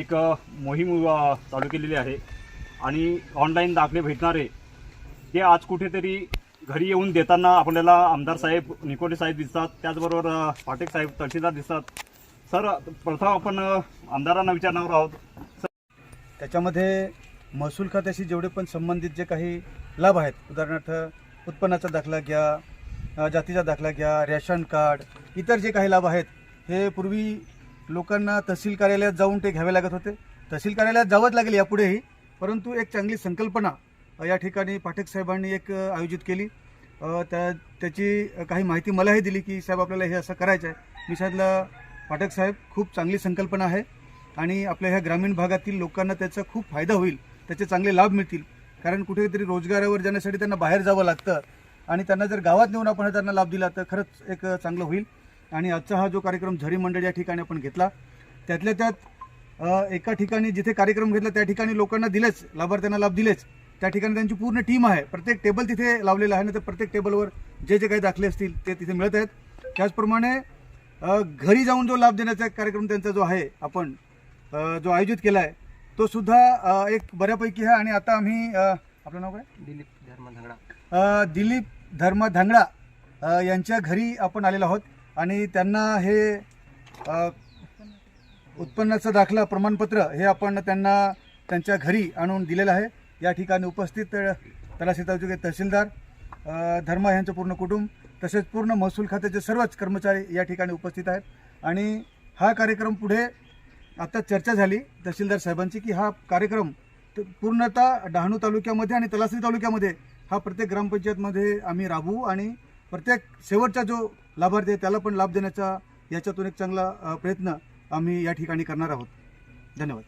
एक मोहीम चालू केलेली आहे. आणि ऑनलाईन दाखले भेटणारे ते आज कुठेतरी घरी येऊन देताना आपल्याला आमदार साहेब निकोटे साहेब दिसतात. त्याचबरोबर पाटेक साहेब तहसीलदार दिसतात. सर प्रथम आपण आमदारांना विचारणार आहोत. त्याच्यामध्ये महसूल खात्याशी जेवढे पण संबंधित जे काही लाभ आहेत उदाहरणार्थ उत्पन्नाचा दाखला घ्या जातीचा दाखला घ्या रेशन कार्ड इतर जे काही लाभ आहेत हे पूर्वी लोकांना तहसील कार्यालयात जाऊन ते घ्यावे लागत होते. तहसील कार्यालयात जावंच लागेल यापुढेही. परंतु एक चांगली संकल्पना या ठिकाणी पाठक साहेबांनी एक आयोजित केली. त्या त्याची काही माहिती मलाही दिली की साहेब आपल्याला हे असं करायचं आहे. मी सांगितलं पाठक साहेब खूप चांगली संकल्पना आहे आणि आपल्या ह्या ग्रामीण भागातील लोकांना त्याचा खूप फायदा होईल त्याचे चांगले लाभ मिळतील. कारण कुठेतरी रोजगारावर जाण्यासाठी त्यांना बाहेर जावं लागतं आणि त्यांना जर गावात नेऊन आपण त्यांना लाभ दिला तर खरंच एक चांगलं होईल. आणि आजचा हा जो कार्यक्रम झरी मंडळ या ठिकाणी आपण घेतला त्यातल्या त्यात एका ठिकाणी जिथे कार्यक्रम घेतला त्या ठिकाणी लोकांना दिलेच लाभार्थ्यांना लाभ दिलेच. त्या ठिकाणी त्यांची पूर्ण टीम आहे. प्रत्येक टेबल तिथे लावलेलं आहे ना तर प्रत्येक टेबलवर जे जे काही दाखले असतील ते तिथे मिळत आहेत. त्याचप्रमाणे घरी जाऊन जो लाभ देण्याचा कार्यक्रम त्यांचा जो आहे आपण जो आयोजित केला आहे तो सुद्धा एक बऱ्यापैकी आहे. आणि आता आम्ही आपलं नाव काय? दिलीप धर्म धंगडा दिलीप धर्म धांगडा यांच्या घरी आपण आलेलो आहोत. आणि त्यांना हे उत्पन्नाचं दाखला प्रमाणपत्र हे आपण त्यांना त्यांच्या घरी आणून दिलेलं आहे. या ठिकाणी उपस्थित तलाशी तालुके तहसीलदार धर्मा यांचं पूर्ण कुटुंब तसेच पूर्ण महसूल खात्याचे सर्वच कर्मचारी या ठिकाणी उपस्थित आहेत. आणि हा कार्यक्रम पुढे आता चर्चा झाली तहसीलदार साहेबांची की हा कार्यक्रम पूर्णतः डहाणू तालुक्यामध्ये आणि तलासरी तालुक्यामध्ये हा प्रत्येक ग्रामपंचायतमध्ये आम्ही राबवू आणि प्रत्येक शेवटचा जो लाभार्थी आहे त्याला पण लाभ देण्याचा याच्यातून एक चांगला प्रयत्न आम्ही या ठिकाणी करणार आहोत. धन्यवाद.